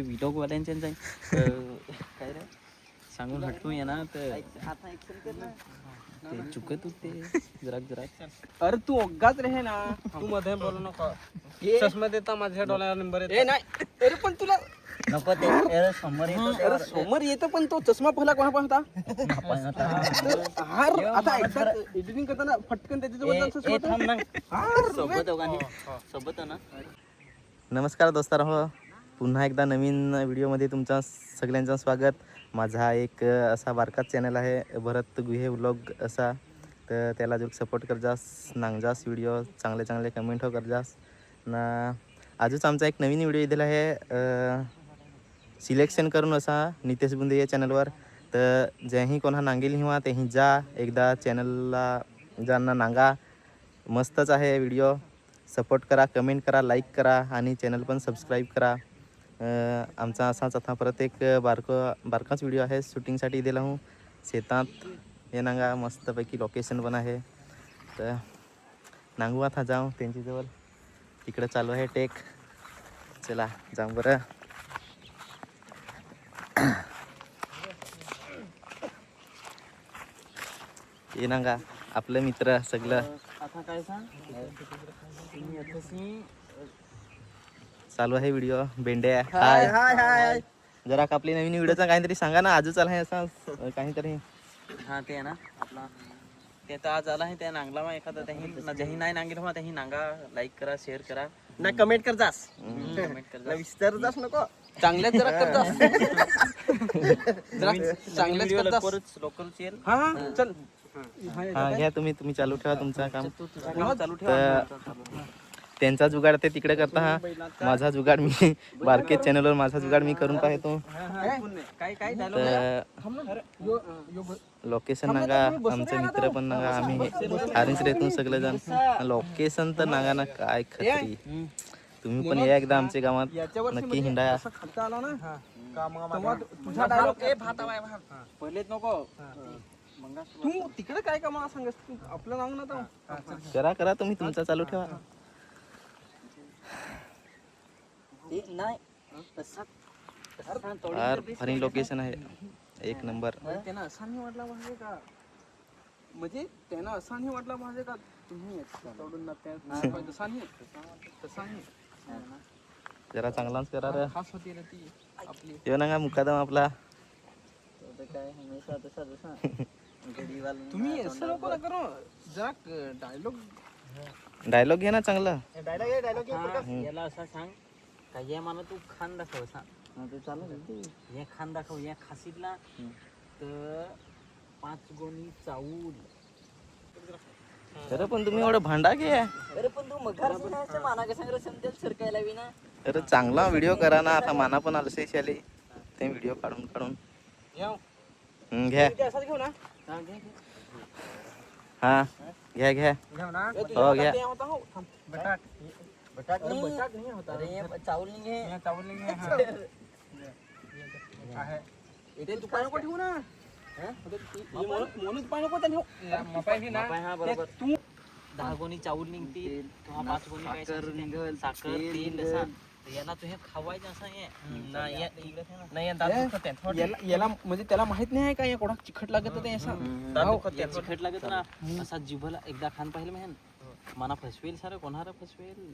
Vlog वाल्यांच्या जाईन. अं, काय रे? सांगून हटकून ये ना तर. ते चुकत होते. जरा जरा. अरे तू अग्गाच रे ना. तू मध्ये बोलू नको. हे- चष्मा देता माझ्या डोळ्यावर नंबर ए नाही. अरे पण तुला नको ते. अरे समोर अरे समोर येतो पण तो चष्मा पहिला कोणा पण होता हार. आता एकदा एडिटिंग करताना फटकन. हार, सोबत दोघांनी. सोबत ना. नमस्कार दोस्तार पुन्हा एकदा नवीन व्हिडिओमध्ये तुमचं सगळ्यांचं स्वागत. माझा एक असा बारकाच चॅनल आहे भरत गुहे व्लॉग असा. तर त्याला जो सपोर्ट करजास नांगजास व्हिडिओ चांगले चांगले कमेंट हो करजास ना आजच आमचा एक नवीन व्हिडिओ दिला आहे सिलेक्शन करून असा नितेश बुंदे या चॅनलवर तर ज्याही कोणा नांगेल हिवा तेही जा. एकदा चॅनलला ज्यांना नांगा मस्तच आहे व्हिडिओ. सपोर्ट करा कमेंट करा लाईक करा आणि चॅनल पण सबस्क्राईब करा. आमचा असाच आता परत एक बारको बारकाच व्हिडिओ आहे. शूटिंगसाठी दिला हूँ शेतात हे नांगा मस्तपैकी लोकेशन पण आहे. तर नांगू आता जाऊ. त्यांच्याजवळ तिकडं चालू आहे टेक चला जाऊ बरं. ये नांगा आपलं मित्र सगळं. आता काय सांग? चालू आहे व्हिडिओ बेंड्या हाय हाय. हाय जरा आपली नवीन व्हिडिओचा काहीतरी सांगा ना आजच आला आहे असा काहीतरी. हा ते आहे ना आपला. ते आता आज आला आहे त्या नांगला मग एखादा त्याही ज्याही नाही नांगेल मग त्याही नांगा लाईक करा शेअर करा. ना कमेंट कर जास. कमेंट करा विस्तार जास. नको. चांगल्याच जरा कर जास. जरा चांगल्याच कर जास. लवकरच लोकल येईल. हा चल. हा घ्या तुम्ही तुम्ही चालू ठेवा तुमचं काम. चालू ठेव. तर त्यांचा जुगाड ते तिकडे करता हा. माझा जुगाड मी बारकेच चॅनलवर माझा जुगाड मी करून पाहतो. तर लोकेशन नागा आमचे मित्र पण नागा आम्ही हारीच रेतून सगळेजण. लोकेशन तर नागा ना काय खरी तुम्ही पण या एकदा आमच्या गावात. नक्की हिंडा ना तुझा पहिलेच नको तू तिकडे काय का मला सांगस आपलं नाव ना करा करा तुम्ही तुमचा चालू ठेवा. नाही फनी लोकेशन आहे एक नंबर त्यांना असा नाही वाटला पाहिजे का? म्हणजे त्यांना असा नाही वाटला पाहिजे का? तुम्ही सोडून ना त्या तसा नाही तसा नाही जरा चांगलाच करा रे. खास होती ना ती आपली. येऊ नका मुकादम आपला. काय हमेशा तसा तुम्ही असं नको ना करो. जरा डायलॉग डायलॉग घे ना चांगला. हा, याला असं सांग का ये मला तू खान दाखव सांग ते चालू हे खान दाखव या खासीतला तर पाच गोणी चावूल अरे पण तुम्ही एवढं भांडा घे. अरे पण तू मगार माना का सांग समजेल सरकायला विना अरे चांगला व्हिडिओ करा ना आता माना पण आलसे आले ते व्हिडिओ काढून काढून. घ्या. घेऊ ना. हा घ्या घ्या हो घ्या ते होता हो थांब. बटाट बटाट नाही बटाट नाही होता अरे ये चावल नाही घे हे। चावल नाही आहे ते तू पाय नको ठेवू ना म्हणून पाय नको त्या ठेवू मपाई बी ना बाय हा। बरोबर तू दहा गोणी चावल निघतील किंवा पाच गोणी काय साखर साखर तेल असा तर याला तू हे खावायचं असं हे. ना, या- इकडे ठेव ना. नाही हे दात दुखत आहे. थोडं. याला याला म्हणजे त्याला माहित नाही आहे का या कोणा चिखट लागत होते असं? दात दुखत आहे, चिकट लागत ना असा जिभला एकदा खान पाहिलं मेहन मना फसवेल सारं कोणाला फसवेल?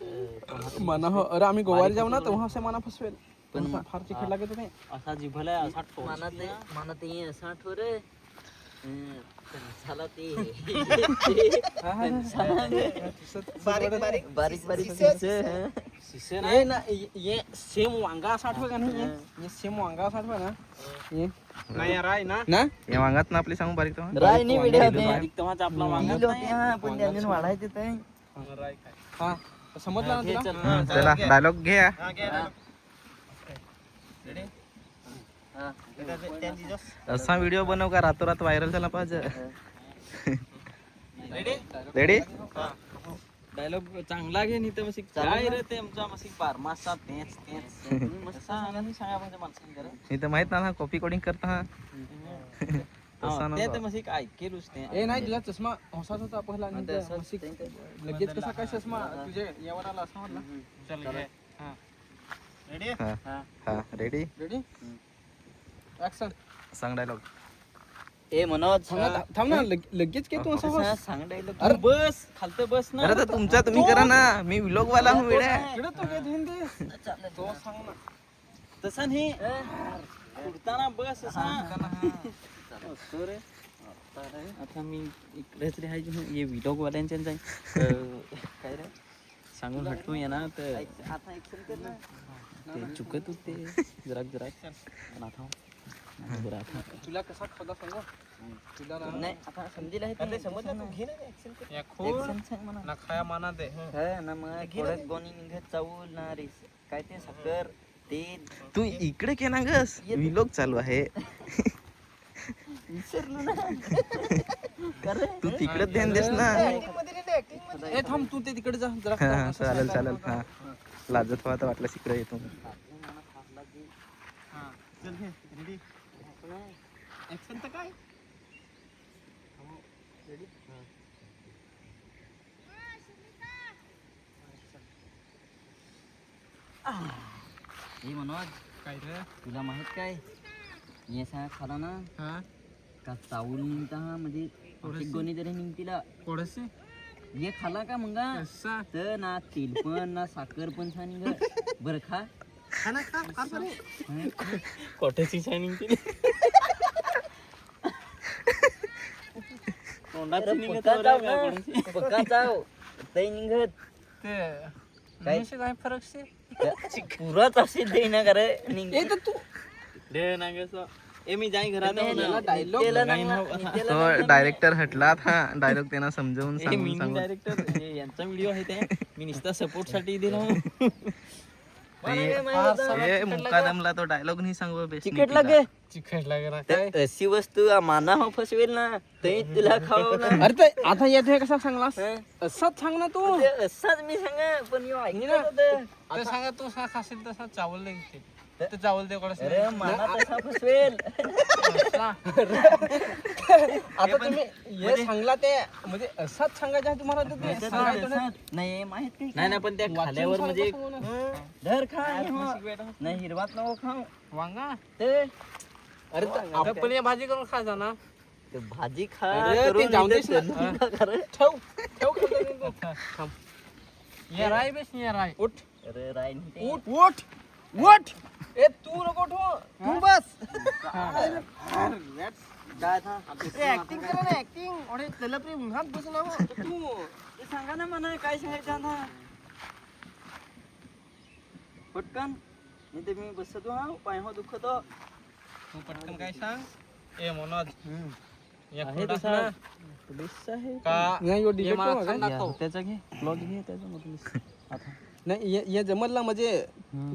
अं, मना हो अरे आम्ही गोवारी जाऊ ना तेव्हा असं मना फसवेल. पण फार चिखट लागत होते. असा जिभला असा मनात मनात ये असा ठोर झाला ते बारीक बारीक बारीक बारीक शिसे ना ये- सेम वांगा असा आठवे का नाही ये- सेम वांगा असा आठवे ना ये नाही राय ना ना या वांगात ना आपली सांगू बारीक तेव्हा राय नाही व्हिडिओ बारीक तेव्हाच आपला नाही वाढायचे राय काय हा समजला ना तुला चल डायलॉग. घ्या असा व्हिडिओ बनव का? रातोरात व्हायरल झाला पाहिजे. रेडी डायलॉग चांगला घे नाही तर मग काय रे ते आमचा मसिक बारमासा तेच तेच. मस्त सांगा नाही म्हणजे माणसाने तर माहीत ना कॉपी कोडिंग करता हा. ते तर मसिक ऐकेलच ते ए नाही तुझा चष्मा हसाच होता पहिला लगेच कसा काय चष्मा? तुझे यावर आला असा म्हटला चल घे. हा. रेडी हा. हा रेडी सांग डायलॉग ए मनोज थांब ना थांब ना लग- लगेच काय तू असं बस. सांग डायलॉग अरे. बस खालतं बस ना. अरे तर तुमचा तुम्ही करा ना. मी व्लॉग वाला हूँ वेड्या इकडे तू काय ध्यान दे. तो सांग ना. तसा नाही. उडताना बस असा रे. आता मी इकडेच राहायचे ना ये व्हिडिओ वाल्यांच्या जाईन काय रे? सांगून हटकून ये ना तर ते चुकत होते. जरा जरा. आता तुला कसा खोदा सांग? तुला ना नाही आता समजेल आहे ते. समजलं तू. घे या ना खाया माना दे. ना मग थोडं गोणी निघत चावल ना रे. काय ते साखर ते तू इकडे के ना गस व्लॉग चालू आहे. विसरलो ना. तू तिकडे ध्यान देस ना. ए थांब तू ते तिकडे जा. जरा हा हा, चालेल चालेल. हा. लाजत व्हा तर वाटलं इकडे येतो हे. मनोज काय रे? तुला माहीत काय? मी असा खाला ना हा? का चावल निघता हा म्हणजे एक गोणी तरी निघतीला थोडसे ये खाला का मंगा? तर ना तेल पण ना साखर पण छान निघत बरं खा. खाना खा खा बरे. कोट्याची छान निघते तोंडात निघत पक्का चाव ते निघत. ते काय? निश्चित आहे फरक से पुराच असे दे ना करे ए तर तू. दे ना ए मी जाई घरात तो डायरेक्टर हटला था डायलॉग त्यांना समजावून सांगून मिनी सांगून. डायरेक्टर यांचा व्हिडिओ आहे ते. मी नुसता सपोर्टसाठी दिला. ते मुकादमला तो डायलॉग नाही सांगू बेस्ट तिकीट लागे चिकट लागे ना अशी वस्तू माना हो फसवेल ना ते तुला खाऊ ना. अरे ते आता येते कसा सांगलास? हं? असाच सांग ना तू. असंच मी सांगा पण मी ऐकलं होतं. ते सांगा तू सा खाशील तसा चावल दे ते ते चावल दे कोणास अरे माना तसा फसवेल. आता तुम्ही हे सांगला ते म्हणजे असाच सांगायचं आहे तुम्हाला तर ते सांगायचं नाही. नाही माहीत नाही. नाही पण त्या खाल्यावर म्हणजे धर खा. नाही हिरवात नको खाऊ. वांगा? ते अरे तर आता पण या भाजी करून खायचा ना ते भाजी खा अरे, ते करून जाऊन इथे देस ना. तळून खा रे. ठेव ठेव खाली तू. थांब. ये राय बेस ये राय. उठ. अरे राय नाही ते. उठ उठ उठ. ए तू नको उठो तू बस. ऍक्टिंग करा ना ऍक्टिंग अरे त्याला प्री उन्हात बस ना हो. तू ते सांगा ना म्हणा काय सांगायचं ना पटकन. नाही ते मी बसतो हा पाय हो दुखतो. तू पटकन काय सांग? ए मनोज. पोलीस आहे. का? नका. त्याचा घे. ब्लॉग घे त्याचा पोलीस आता. नाही ये- ये जमलला म्हणजे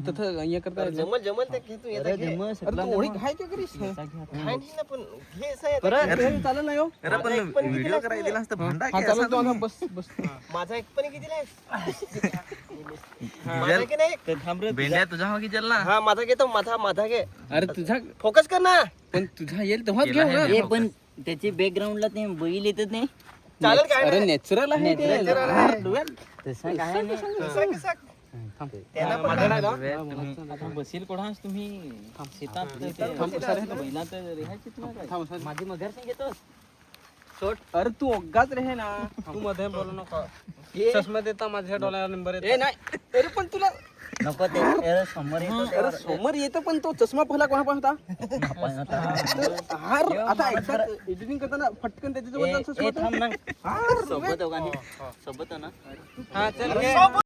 तथं ये करता. जमल जमल ते घे तू येता घे. अरे तू ओळी. घाय काय करीस? घे. काय नाही ना पण घे असं अरे चालेल ना यो? अरे पण व्हिडिओ करायला दिला असता भांडा हा चालेल तू तू? आता बस बस. माझा एक पण किती माझा की नाही? ते भेंड्या तुझ्या हो की जल ना. हा माझा घेतो माझा माझा घे. अरे तुझा फोकस कर ना. पण तुझा येईल तेव्हाच घेऊ ना. ए, पण त्याची बॅकग्राऊंडला ते बैल येतात नाही? चालेल काय अरे. नॅचरल आहे ते. Natural आहे. तसं काय नाही कसं कसं त्याला पण आता बसेल कोणास? तुम्ही शेतात ते- तर रेहायची काय? माझी मगर नाही घेतोस. अरे तू ओग्गाच रे ना. तू मध्ये बोलू नको. चष्मा देता माझ्या डोळ्यावर नंबर येतो. ए नाही. अरे पण तुला नको ते अरे समोर येतो अरे समोर येतं पण तो चष्मा पहिला कोणापासून होता? आपण आता- हार आता एकदा एडिटिंग करताना फटकन त्याच्या ए, जवळ ए, थांब ना. सोबत हो? सोबत हो ना? हा